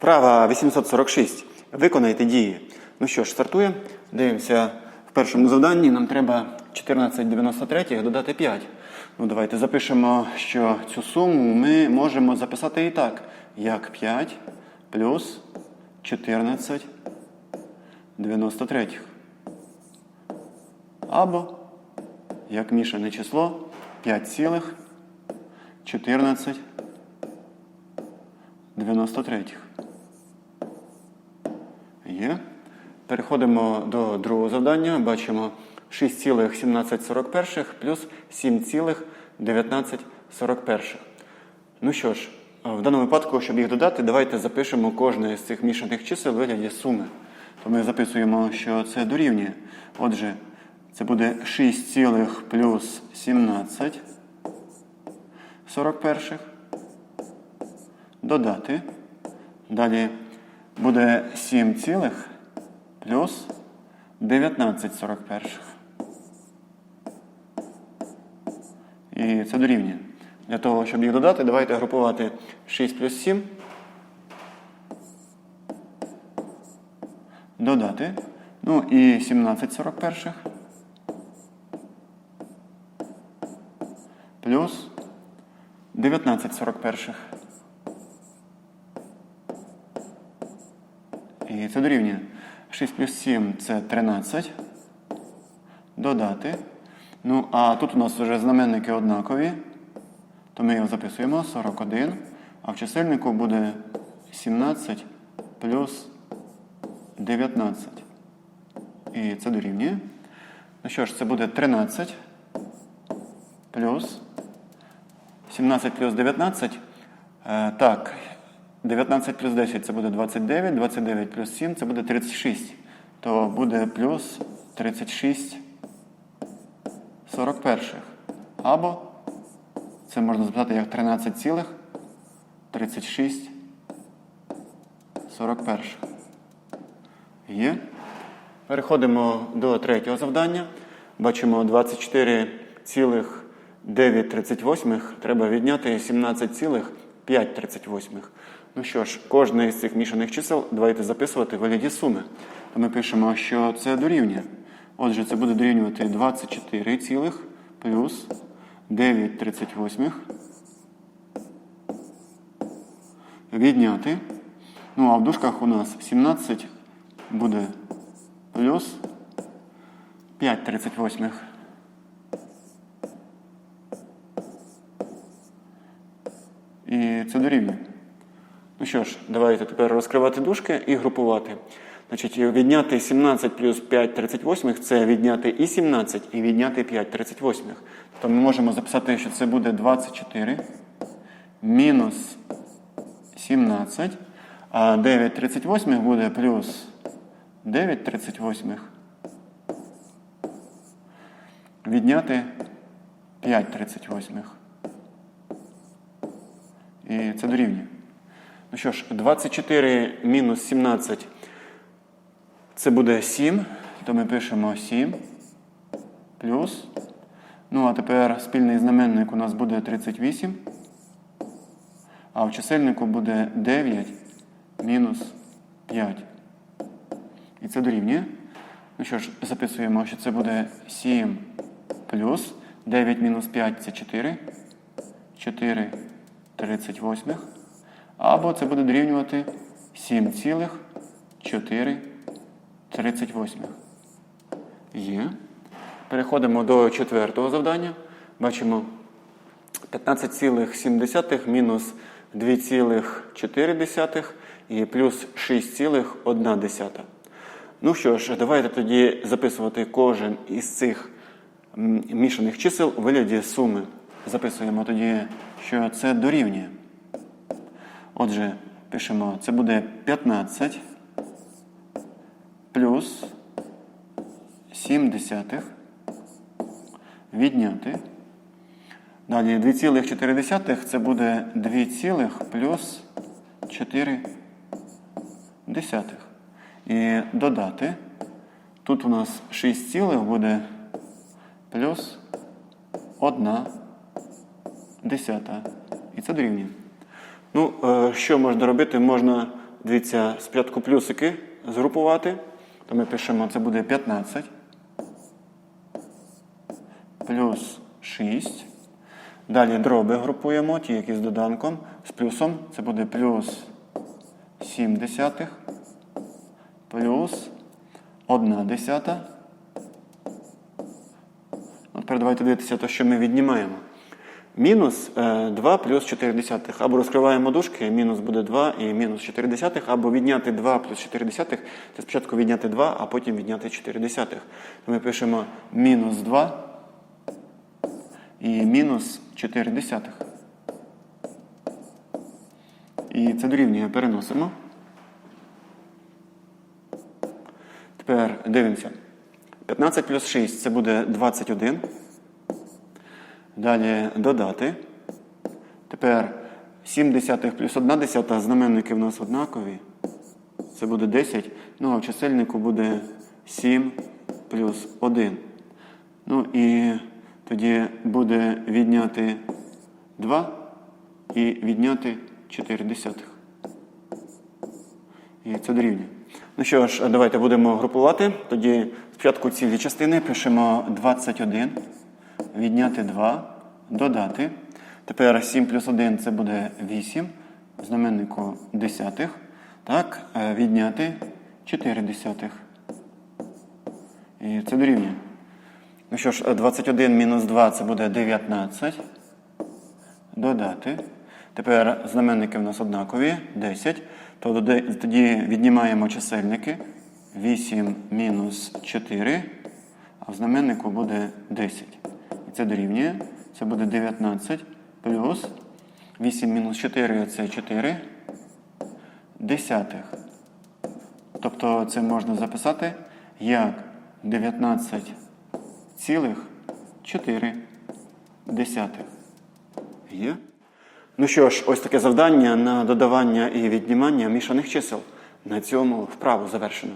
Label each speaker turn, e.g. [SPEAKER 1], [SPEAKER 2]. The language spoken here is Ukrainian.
[SPEAKER 1] Вправа 846. Виконайте дії. Ну що ж, стартуємо. Дивимося в першому завданні. Нам треба 1493 додати 5. Ну, давайте запишемо, що цю суму ми можемо записати і так, як 5 плюс 14 93. Або як мішане число 5 цілих 14 93. Є. Переходимо до другого завдання. Бачимо 6,1741 плюс 7,1941. Ну що ж, в даному випадку, щоб їх додати, давайте запишемо кожне з цих мішаних чисел у вигляді суми. То ми записуємо, що це дорівнює. Отже, це буде 6, цілих плюс 17 41 додати. Далі буде 7 цілих плюс 19 41. І це дорівнює. Для того, щоб їх додати, давайте групувати 6 плюс 7. Додати. Ну і 17 41. Плюс 19 41. І це дорівнює. 6 плюс 7 це 13. Додати. Ну, а тут у нас вже знаменники однакові. То ми його записуємо 41. А в чисельнику буде 17 плюс 19. І це дорівнює. Ну що ж, це буде 13 плюс 17 плюс 19. Е, так, 19 плюс 10 це буде 29, 29 плюс 7 це буде 36. То буде плюс 36 41. Або це можна записати як 13 цілих 36 41. Є. Переходимо до третього завдання. Бачимо 24,938. Треба відняти 17,538. Ну що ж, кожне із цих мішаних чисел давайте записувати в вигляді суми. То ми пишемо, що це дорівнює. Отже, це буде дорівнювати 24 цілих плюс 9,38. Відняти. Ну, а в дужках у нас 17 буде плюс 5,38. І це дорівнює. Ну що ж, давайте тепер розкривати дужки і групувати. Значить, відняти 17 плюс 5 38 це відняти і 17, і відняти 5 38. То ми можемо записати, що це буде 24 мінус 17, а 9 38 буде плюс 9 38. Відняти 5 38. І це дорівнює. Ну що ж, 24 мінус 17 це буде 7. То ми пишемо 7 плюс. Ну, а тепер спільний знаменник у нас буде 38. А в чисельнику буде 9 мінус 5. І це дорівнює. Ну що ж, записуємо, що це буде 7 плюс 9 мінус 5 це 4. 4 38. Або це буде дорівнювати 7,4 38. Є. Переходимо до четвертого завдання. Бачимо 15,7 мінус 2,4 і плюс 6,1. Ну що ж, давайте тоді записувати кожен із цих мішаних чисел у вигляді суми. Записуємо тоді, що це дорівнює. Отже, пишемо, це буде 15 плюс 7 десятих відняти. Далі 2,4 це буде 2 цілих плюс 4 десятих. І додати. Тут у нас 6 цілих буде плюс 1 десята. І це дорівнює. Ну, е, що можна робити? Можна дивіться, спочатку плюсики згрупувати, то ми пишемо, це буде 15 плюс 6. Далі дроби групуємо, ті, які з доданком, з плюсом. Це буде плюс 7 десятих, плюс 1 десята. От давайте дивитися те, що ми віднімаємо. Мінус е, 2 плюс 4 десятих. Або розкриваємо дужки, мінус буде 2 і мінус 4 десятих, або відняти 2 плюс 4 десятих. Це спочатку відняти 2, а потім відняти 4 десятих. То ми пишемо мінус 2 і мінус 4 десятих. І це дорівнює переносимо. Тепер дивимося. 15 плюс 6 це буде 21. Далі додати. Тепер 7 десятих плюс 1 десята, знаменники в нас однакові. Це буде 10. Ну а в чисельнику буде 7 плюс 1. Ну і тоді буде відняти 2 і відняти 4 десятих. І це дорівнює. Ну що ж, давайте будемо групувати. Тоді спочатку цілі частини пишемо 21, відняти 2, додати. Тепер 7 плюс 1 це буде 8, в знаменнику десятих. Так, е, відняти 4 десятих. І це дорівнює. Ну що ж, 21 мінус 2 це буде 19. Додати. Тепер знаменники в нас однакові 10. То тоді віднімаємо чисельники. 8 мінус 4, а в знаменнику буде 10. І це дорівнює. Це буде 19 плюс 8 мінус 4 це 4 десятих. Тобто це можна записати як 19 цілих 4 десятих. Є? Ну що ж, ось таке завдання на додавання і віднімання мішаних чисел. На цьому вправу завершено.